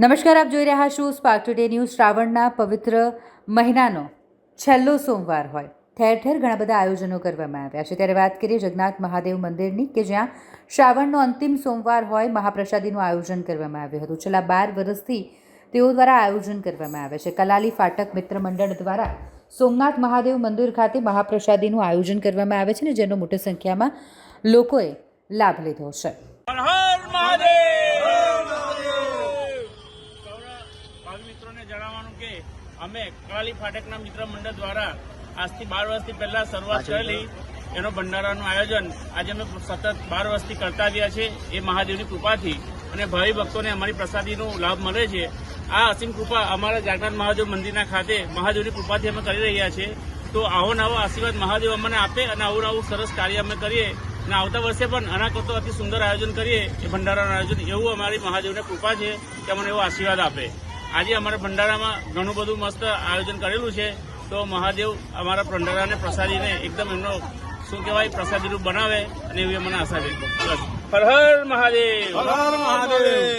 નમસ્કાર, આપ જોઈ રહ્યા છો સ્પાર્ક ટુડે ન્યૂઝ શ્રાવણના પવિત્ર મહિનાનો છેલ્લો સોમવાર હોય. ઠેર ઠેર ઘણા બધા આયોજનો કરવામાં આવ્યા છે. ત્યારે વાત કરીએ જગન્નાથ મહાદેવ મંદિરની કે જ્યાં શ્રાવણનો અંતિમ સોમવાર હોય, મહાપ્રસાદીનું આયોજન કરવામાં આવ્યું હતું. છેલ્લા બાર વર્ષથી તેઓ દ્વારા આયોજન કરવામાં આવે છે. કલાલી ફાટક મિત્ર મંડળ દ્વારા સોમનાથ મહાદેવ મંદિર ખાતે મહાપ્રસાદીનું આયોજન કરવામાં આવે છે ને જેનો મોટી સંખ્યામાં લોકોએ લાભ લીધો છે. મહાદેવ! મિત્રોને જણાવવાનું કે અમે કળાલી ફાટકના મિત્ર મંડળ દ્વારા આજથી બાર વર્ષથી પહેલા શરૂઆત કરેલી. એનો ભંડારાનું આયોજન આજે અમે સતત બાર વર્ષથી કરતા આવ્યા છે એ મહાદેવની કૃપાથી. અને ભાવિ ભક્તોને અમારી પ્રસાદીનો લાભ મળે છે. આ અસીમ કૃપા અમારા જાગનાથ મહાદેવ મંદિરના ખાતે મહાદેવની કૃપાથી અમે કરી રહ્યા છીએ. તો આવો નવો આશીર્વાદ મહાદેવ અમને આપે અને આવું નવું સરસ કાર્ય અમે કરીએ. અને આવતા વર્ષે પણ આના કરતો અતિ સુંદર આયોજન કરીએ. એ ભંડારાનું આયોજન એવું અમારી મહાદેવને કૃપા છે કે અમને એવો આશીર્વાદ આપે. આજે અમારા ભંડારામાં ઘણું બધું મસ્ત આયોજન કરેલું છે. તો મહાદેવ અમારા ભંડારાને પ્રસાદીને એકદમ એમનો, શું કહેવાય, પ્રસાદીરૂપ બનાવે, અને એવી મને આશા છે. બસ હર હર મહાદેવ. હર હર મહાદેવ.